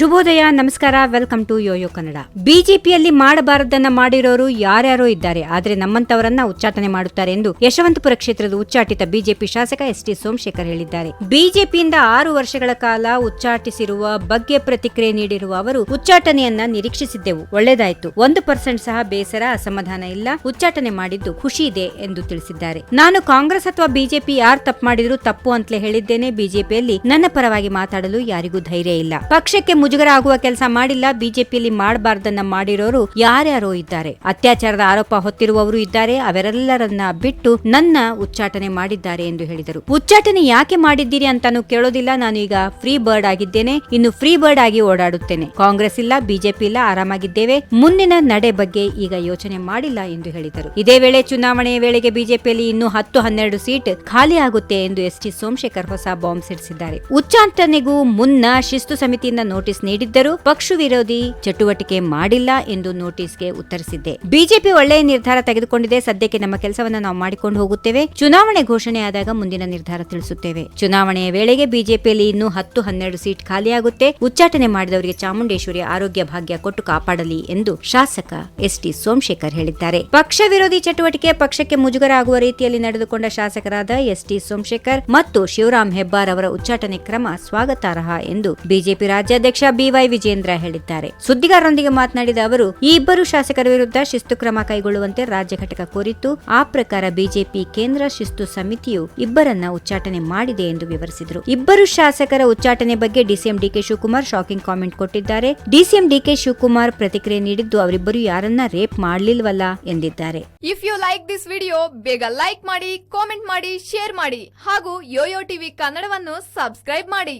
ಶುಭೋದಯ, ನಮಸ್ಕಾರ, welcome to Yoyo Kannada. ಬಿಜೆಪಿಯಲ್ಲಿ ಮಾಡಬಾರದನ್ನ ಮಾಡಿರೋರು ಯಾರ್ಯಾರೋ ಇದ್ದಾರೆ, ಆದರೆ ನಮ್ಮಂತವರನ್ನ ಉಚ್ಚಾಟನೆ ಮಾಡುತ್ತಾರೆ ಎಂದು ಯಶವಂತಪುರ ಕ್ಷೇತ್ರದ ಉಚ್ಚಾಟಿತ ಬಿಜೆಪಿ ಶಾಸಕ ಎಸ್ ಟಿ ಸೋಮಶೇಖರ್ ಹೇಳಿದ್ದಾರೆ. ಬಿಜೆಪಿಯಿಂದ ಆರು ವರ್ಷಗಳ ಕಾಲ ಉಚ್ಚಾಟಿಸಿರುವ, ಬಗ್ಗೆ ಪ್ರತಿಕ್ರಿಯೆ ನೀಡಿರುವ ಅವರು ಉಚ್ಚಾಟನೆಯನ್ನ ನಿರೀಕ್ಷಿಸಿದ್ದೆವು. ಒಳ್ಳೆದಾಯ್ತು. ಒಂದು ಪರ್ಸೆಂಟ್ ಸಹ ಬೇಸರ, ಅಸಮಾಧಾನ ಇಲ್ಲ. ಉಚ್ಚಾಟನೆ ಮಾಡಿದ್ದು ಖುಷಿ ಇದೆ ಎಂದು ತಿಳಿಸಿದ್ದಾರೆ. ನಾನು ಕಾಂಗ್ರೆಸ್ ಅಥವಾ ಬಿಜೆಪಿ ಯಾರು ತಪ್ಪು ಮಾಡಿದ್ರು ತಪ್ಪು ಅಂತಲೇ ಹೇಳಿದ್ದೇನೆ. ಬಿಜೆಪಿಯಲ್ಲಿ ನನ್ನ ಪರವಾಗಿ ಮಾತಾಡಲು ಯಾರಿಗೂ ಧೈರ್ಯ ಇಲ್ಲ. ಪಕ್ಷಕ್ಕೆ ಮುಜುಗರ ಆಗುವ ಕೆಲಸ ಮಾಡಿಲ್ಲ, ಬಿಜೆಪಿಯಲ್ಲಿ ಮಾಡಬಾರ್ದನ್ನ ಮಾಡಿರೋರು ಯಾರ್ಯಾರೋ ಇದ್ದಾರೆ. ಅತ್ಯಾಚಾರದ ಆರೋಪ ಹೊತ್ತಿರುವವರು ಇದ್ದಾರೆ, ಅವರೆಲ್ಲರನ್ನ ಬಿಟ್ಟು ನನ್ನ ಉಚ್ಚಾಟನೆ ಮಾಡಿದ್ದಾರೆ ಎಂದು ಹೇಳಿದರು. ಉಚ್ಚಾಟನೆ ಯಾಕೆ ಮಾಡಿದ್ದೀರಿ ಅಂತಾನು ಕೇಳೋದಿಲ್ಲ. ನಾನು ಈಗ ಫ್ರೀ ಬರ್ಡ್ ಆಗಿದ್ದೇನೆ. ಇನ್ನು ಫ್ರೀ ಬರ್ಡ್ ಆಗಿ ಓಡಾಡುತ್ತೇನೆ. ಕಾಂಗ್ರೆಸ್ ಇಲ್ಲ, ಬಿಜೆಪಿ ಇಲ್ಲ, ಆರಾಮಾಗಿದ್ದೇವೆ. ಮುಂದಿನ ನಡೆ ಬಗ್ಗೆ ಈಗ ಯೋಚನೆ ಮಾಡಿಲ್ಲ ಎಂದು ಹೇಳಿದರು. ಇದೇ ವೇಳೆ ಚುನಾವಣೆಯ ವೇಳೆಗೆ ಬಿಜೆಪಿಯಲ್ಲಿ ಇನ್ನು ಹತ್ತು, ಹನ್ನೆರಡು ಸೀಟ್ ಖಾಲಿ ಆಗುತ್ತೆ ಎಂದು ಎಸ್ ಟಿ ಸೋಮಶೇಖರ್ ಹೊಸ ಬಾಂಬ್ ಸಿಡಿಸಿದ್ದಾರೆ. ಉಚ್ಚಾಟನೆಗೂ ಮುನ್ನ ಶಿಸ್ತು ಸಮಿತಿಯಿಂದ ನೋಟಿಸ್ ನೀಡಿದ್ದರೂ ಪಕ್ಷ ವಿರೋಧಿ ಚಟುವಟಿಕೆ ಮಾಡಿಲ್ಲ ಎಂದು ನೋಟಿಸ್ಗೆ ಉತ್ತರಿಸಿದ್ದೆ. ಬಿಜೆಪಿ ಒಳ್ಳೆಯ ನಿರ್ಧಾರ ತೆಗೆದುಕೊಂಡಿದೆ. ಸದ್ಯಕ್ಕೆ ನಮ್ಮ ಕೆಲಸವನ್ನು ನಾವು ಮಾಡಿಕೊಂಡು ಹೋಗುತ್ತೇವೆ. ಚುನಾವಣೆ ಘೋಷಣೆ ಆದಾಗ ಮುಂದಿನ ನಿರ್ಧಾರ ತಿಳಿಸುತ್ತೇವೆ. ಚುನಾವಣೆಯ ವೇಳೆಗೆ ಬಿಜೆಪಿಯಲ್ಲಿ ಇನ್ನೂ ಹತ್ತು, ಹನ್ನೆರಡು ಸೀಟ್ ಖಾಲಿಯಾಗುತ್ತೆ. ಉಚ್ಚಾಟನೆ ಮಾಡಿದವರಿಗೆ ಚಾಮುಂಡೇಶ್ವರಿ ಆರೋಗ್ಯ ಭಾಗ್ಯ ಕೊಟ್ಟು ಕಾಪಾಡಲಿ ಎಂದು ಶಾಸಕ ಎಸ್ ಟಿ ಸೋಮಶೇಖರ್ ಹೇಳಿದ್ದಾರೆ. ಪಕ್ಷ ವಿರೋಧಿ ಚಟುವಟಿಕೆ ಪಕ್ಷಕ್ಕೆ ಮುಜುಗರ ಆಗುವ ರೀತಿಯಲ್ಲಿ ನಡೆದುಕೊಂಡ ಶಾಸಕರಾದ ಎಸ್ ಟಿ ಸೋಮಶೇಖರ್ ಮತ್ತು ಶಿವರಾಮ್ ಹೆಬ್ಬಾರ್ ಅವರ ಉಚ್ಚಾಟನೆ ಕ್ರಮ ಸ್ವಾಗತಾರ್ಹ ಎಂದು ಬಿಜೆಪಿ ರಾಜ್ಯಾಧ್ಯಕ್ಷ ಬಿವೈ ವಿಜೇಂದ್ರ ಹೇಳಿದ್ದಾರೆ. ಸುದ್ದಿಗಾರರೊಂದಿಗೆ ಮಾತನಾಡಿದ ಅವರು, ಈ ಇಬ್ಬರು ಶಾಸಕರ ವಿರುದ್ಧ ಶಿಸ್ತು ಕ್ರಮ ಕೈಗೊಳ್ಳುವಂತೆ ರಾಜ್ಯ ಘಟಕ ಕೋರಿತ್ತು. ಆ ಪ್ರಕಾರ ಬಿಜೆಪಿ, ಕೇಂದ್ರ ಶಿಸ್ತು ಸಮಿತಿಯು ಇಬ್ಬರನ್ನ ಉಚ್ಚಾಟನೆ ಮಾಡಿದೆ ಎಂದು ವಿವರಿಸಿದರು. ಇಬ್ಬರು ಶಾಸಕರ ಉಚ್ಚಾಟನೆ ಬಗ್ಗೆ DCM DK Shivakumar shocking comment ಕೊಟ್ಟಿದ್ದಾರೆ. ಡಿಸಿಎಂ ಡಿಕೆ ಶಿವಕುಮಾರ್ ಪ್ರತಿಕ್ರಿಯೆ ನೀಡಿದ್ದು, ಅವರಿಬ್ಬರು ಯಾರನ್ನ ರೇಪ್ ಮಾಡ್ಲಿಲ್ವಲ್ಲ ಎಂದಿದ್ದಾರೆ. If you like this video ಬೇಗ ಲೈಕ್ ಮಾಡಿ ಕಾಮೆಂಟ್ ಮಾಡಿ ಶೇರ್ ಮಾಡಿ ಹಾಗೂ ಯೋಯೋ ಟಿವಿ ಕನ್ನಡವನ್ನು ಸಬ್ಸ್ಕ್ರೈಬ್ ಮಾಡಿ.